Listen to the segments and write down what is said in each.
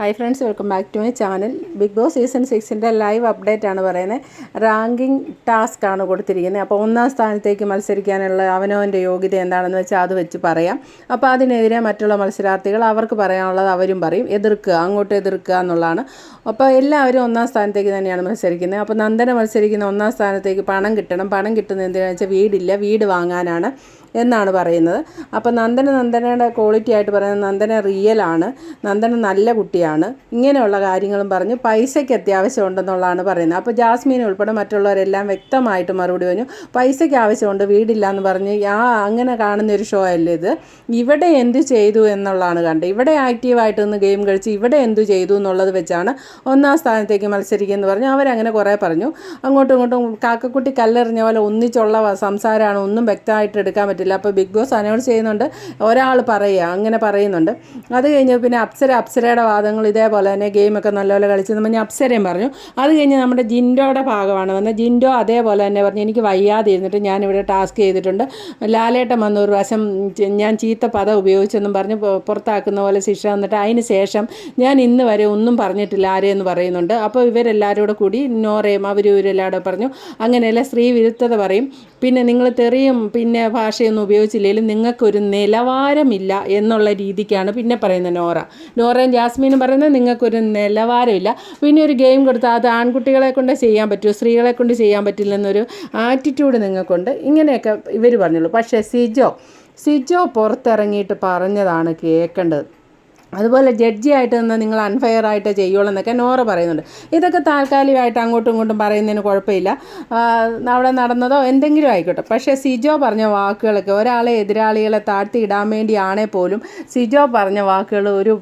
Hi friends welcome back to my channel Bigg Boss season സിക്സിന്റെ live update ആണ് പറയുന്നത് ranking task ആണ് കൊടുത്തിരിക്കുന്നത്. അപ്പോൾ ഒന്നാം സ്ഥാനത്തേക്ക് മത്സരിക്കാനുള്ള അവനവന്റെ യോഗ്യത എന്താണെന്ന് വെച്ചാൽ അത് വെച്ച് പറയാം. അപ്പോൾ അതിനെതിരെ മറ്റുള്ള മത്സരാർത്ഥികൾ അവർക്ക് പറയാനുള്ളത് അവരും പറയും. എതിർക്കുക അങ്ങോട്ട് എതിർക്കുക എന്നുള്ളതാണ്. അപ്പോൾ എല്ലാവരും ഒന്നാം സ്ഥാനത്തേക്ക് തന്നെയാണ് മത്സരിക്കുന്നത്. അപ്പോൾ നന്ദന മത്സരിക്കുന്ന ഒന്നാം സ്ഥാനത്തേക്ക് പണം കിട്ടണം. പണം കിട്ടുന്നത് എന്തിനാണെന്ന് വെച്ചാൽ വീടില്ല. വീട് വാങ്ങാനാണ്. എന്നാണ് പറയുന്നത്. അപ്പോൾ നന്ദന നന്ദനയുടെ ക്വാളിറ്റി ആയിട്ട് പറയുന്നത് നന്ദന റിയലാണ് നന്ദന നല്ല കുട്ടിയാണ്. ഇങ്ങനെയുള്ള കാര്യങ്ങളും പറഞ്ഞു പൈസയ്ക്ക് അത്യാവശ്യം ഉണ്ടെന്നുള്ളതാണ് പറയുന്നത്. അപ്പോൾ ജാസ്മീൻ ഉൾപ്പെടെ മറ്റുള്ളവരെല്ലാം വ്യക്തമായിട്ട് മറുപടി പറഞ്ഞു പൈസയ്ക്ക് ആവശ്യമുണ്ട് വീടില്ല എന്ന് പറഞ്ഞ് ആ അങ്ങനെ കാണുന്ന ഒരു ഷോ അല്ലേ ഇത്? ഇവിടെ എന്ത് ചെയ്തു എന്നുള്ളതാണ് കണ്ടത്. ഇവിടെ ആക്റ്റീവായിട്ട് നിന്ന് ഗെയിം കളിച്ച് ഇവിടെ എന്ത് ചെയ്തു എന്നുള്ളത് വെച്ചാണ് ഒന്നാം സ്ഥാനത്തേക്ക് മത്സരിക്കുമെന്ന് പറഞ്ഞു അവരങ്ങനെ കുറേ പറഞ്ഞു. അങ്ങോട്ടും ഇങ്ങോട്ടും കാക്കക്കുട്ടി കല്ലെറിഞ്ഞ പോലെ ഒന്നിച്ചുള്ള സംസാരമാണ് ഒന്നും വ്യക്തമായിട്ട് എടുക്കാൻ പറ്റില്ല. അപ്പോൾ ബിഗ് ബോസ് അനൗൺസ് ചെയ്യുന്നുണ്ട്. ഒരാൾ പറയുക അങ്ങനെ പറയുന്നുണ്ട്. അത് കഴിഞ്ഞ് പിന്നെ അപ്സര അപ്സരയുടെ വാദങ്ങൾ ഇതേപോലെ തന്നെ ഗെയിമൊക്കെ നല്ലപോലെ കളിച്ച് നമ്മൾ ഞാൻ അപ്സരയും പറഞ്ഞു. അത് കഴിഞ്ഞ് നമ്മുടെ ജിൻഡോയുടെ ഭാഗമാണ് വന്നത്. ജിൻഡോ അതേപോലെ തന്നെ പറഞ്ഞു എനിക്ക് വയ്യാതെ ഇരുന്നിട്ട് ഞാനിവിടെ ടാസ്ക് ചെയ്തിട്ടുണ്ട്. ലാലേട്ടൻ വന്ന ഒരു പ്രാവശ്യം ഞാൻ ചീത്ത പദം ഉപയോഗിച്ചെന്നും പറഞ്ഞ് പുറത്താക്കുന്ന പോലെ ശിക്ഷ വന്നിട്ട് അതിന് ശേഷം ഞാൻ ഇന്ന് വരെ ഒന്നും പറഞ്ഞിട്ടില്ല ആരെയെന്ന് പറയുന്നുണ്ട്. അപ്പോൾ ഇവരെല്ലാവരും കൂടി നോറയും അവരും ഇവരെല്ലാവരും പറഞ്ഞു അങ്ങനെയല്ല സ്ത്രീ വിരുദ്ധത പറയും. പിന്നെ നിങ്ങൾ തെറിയും പിന്നെ ഭാഷയൊന്നും ഉപയോഗിച്ചില്ലെങ്കിലും നിങ്ങൾക്കൊരു നിലവാരമില്ല എന്നുള്ള രീതിക്കാണ് പിന്നെ പറയുന്നത് നോറ. നോറയും ജാസ്മീനും പറയുന്നത് നിങ്ങൾക്കൊരു നിലവാരമില്ല. പിന്നെ ഒരു ഗെയിം കൊടുത്താൽ അത് ആൺകുട്ടികളെ കൊണ്ട് ചെയ്യാൻ പറ്റുമോ? സ്ത്രീകളെ കൊണ്ട് ചെയ്യാൻ പറ്റില്ലെന്നൊരു ആറ്റിറ്റ്യൂഡ് നിങ്ങൾക്കുണ്ട്. ഇങ്ങനെയൊക്കെ ഇവർ പറഞ്ഞുള്ളൂ. പക്ഷേ സിജോ സിജോ പുറത്തിറങ്ങിയിട്ട് പറഞ്ഞതാണ് കേൾക്കേണ്ടത്. അതുപോലെ ജഡ്ജിയായിട്ട് നിന്ന് നിങ്ങൾ അൺഫെയർ ആയിട്ട് ചെയ്യുള്ളൂ എന്നൊക്കെ നോറ പറയുന്നുണ്ട്. ഇതൊക്കെ താൽക്കാലികമായിട്ട് അങ്ങോട്ടും ഇങ്ങോട്ടും പറയുന്നതിന് കുഴപ്പമില്ല. അവിടെ നടന്നതോ എന്തെങ്കിലും ആയിക്കോട്ടെ. പക്ഷേ സിജോ പറഞ്ഞ വാക്കുകളൊക്കെ ഒരാളെ എതിരാളികളെ താഴ്ത്തി ഇടാൻ വേണ്ടിയാണേ പോലും സിജോ പറഞ്ഞ വാക്കുകൾ ഒരു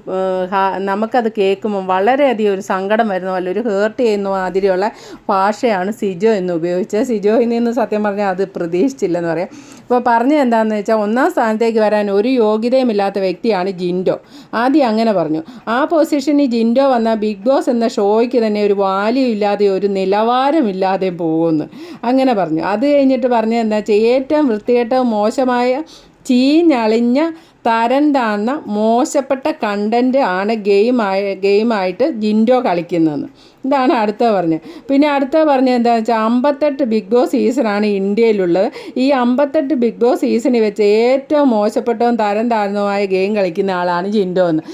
നമുക്കത് കേൾക്കുമ്പോൾ വളരെയധികം ഒരു സങ്കടം വരുന്ന പോലെ ഒരു ഹേർട്ട് ചെയ്യുന്ന മാതിരിയുള്ള ഭാഷയാണ് സിജോ എന്ന് ഉപയോഗിച്ചത്. സിജോയിൽ നിന്ന് സത്യം പറഞ്ഞാൽ അത് പ്രതീക്ഷിച്ചില്ലെന്ന് പറയാം. ഇപ്പോൾ പറഞ്ഞത് എന്താണെന്ന് വെച്ചാൽ ഒന്നാം സ്ഥാനത്തേക്ക് വരാൻ ഒരു യോഗ്യതയുമില്ലാത്ത വ്യക്തിയാണ് ജിൻഡോ. ആദ്യം അങ്ങനെ പറഞ്ഞു. ആ പൊസിഷനിൽ ജിൻഡോ വന്ന ബിഗ് ബോസ് എന്ന ഷോയ്ക്ക് തന്നെ ഒരു വാല്യൂ ഇല്ലാതെ ഒരു നിലവാരമില്ലാതെ പോകുന്നു. അങ്ങനെ പറഞ്ഞു. അത് കഴിഞ്ഞിട്ട് പറഞ്ഞത് എന്താ ഏറ്റവും വൃത്തികെട്ടവും മോശമായ ചീഞ്ഞളിഞ്ഞ തരം താന്ന മോശപ്പെട്ട കണ്ടന്റ് ആണ് ഗെയിമായ ഗെയിമായിട്ട് ജിൻഡോ കളിക്കുന്നതെന്ന് ഇതാണ് അടുത്ത പറഞ്ഞത്. പിന്നെ അടുത്ത പറഞ്ഞത് എന്താണെന്ന് വെച്ചാൽ അമ്പത്തെട്ട് ബിഗ് ബോസ് സീസണാണ് ഇന്ത്യയിലുള്ളത്. ഈ അമ്പത്തെട്ട് ബിഗ് ബോസ് സീസണിൽ വെച്ച് ഏറ്റവും മോശപ്പെട്ടവും തരം താഴ്ന്നതുമായ ഗെയിം കളിക്കുന്ന ആളാണ് ജിൻഡോ എന്ന്.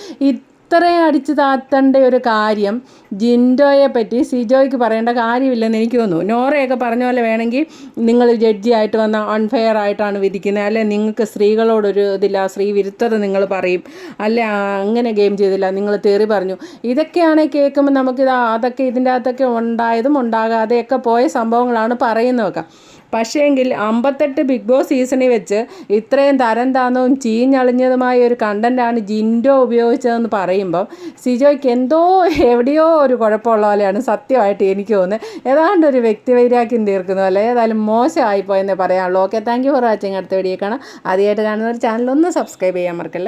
ഇത്രയും അടിച്ചു താത്തേണ്ട ഒരു കാര്യം ജിൻഡോയെ പറ്റി സിജോയ്ക്ക് പറയേണ്ട കാര്യമില്ലെന്ന് എനിക്ക് തോന്നുന്നു. നോറയൊക്കെ പറഞ്ഞ പോലെ വേണമെങ്കിൽ നിങ്ങൾ ജഡ്ജി ആയിട്ട് വന്ന അൺഫെയർ ആയിട്ടാണ് വിധിക്കുന്നത്. അല്ലെ നിങ്ങൾക്ക് സ്ത്രീകളോടൊരു ഇതില്ല സ്ത്രീ വിരുദ്ധത നിങ്ങൾ പറയും. അല്ലെ അങ്ങനെ ഗെയിം ചെയ്തില്ല നിങ്ങൾ തെറി പറഞ്ഞു. ഇതൊക്കെയാണ് കേൾക്കുമ്പോൾ നമുക്കിത് അതൊക്കെ ഇതിന്റെ അകത്തൊക്കെ ഉണ്ടായതും ഉണ്ടാകാതെയൊക്കെ പോയ സംഭവങ്ങളാണ് പറയുന്നതൊക്കെ. പക്ഷേങ്കിൽ അമ്പത്തെട്ട് ബിഗ് ബോസ് സീസണിൽ വെച്ച് ഇത്രയും തരം താന്നവും ചീഞ്ഞളിഞ്ഞതുമായ ഒരു കണ്ടന്റാണ് ജിൻഡോ ഉപയോഗിച്ചതെന്ന് പറയുമ്പം സിജോയ്ക്ക് എന്തോ എവിടെയോ ഒരു കുഴപ്പമുള്ള പോലെയാണ് സത്യമായിട്ട് എനിക്ക് തോന്നുന്നത്. ഏതാണ്ട് ഒരു വ്യക്തിവൈരാഗ്യം തീർക്കുന്ന പോലെ ഏതായാലും മോശമായിപ്പോയെന്നേ പറയാനുള്ളൂ. Okay thank you for watching അടുത്ത വീഡിയോ കാണാം. ആദ്യമായിട്ട് കാണുന്ന ഒരു ചാനൽ ഒന്ന് സബ്സ്ക്രൈബ് ചെയ്യാൻ മറക്കല്ലേ?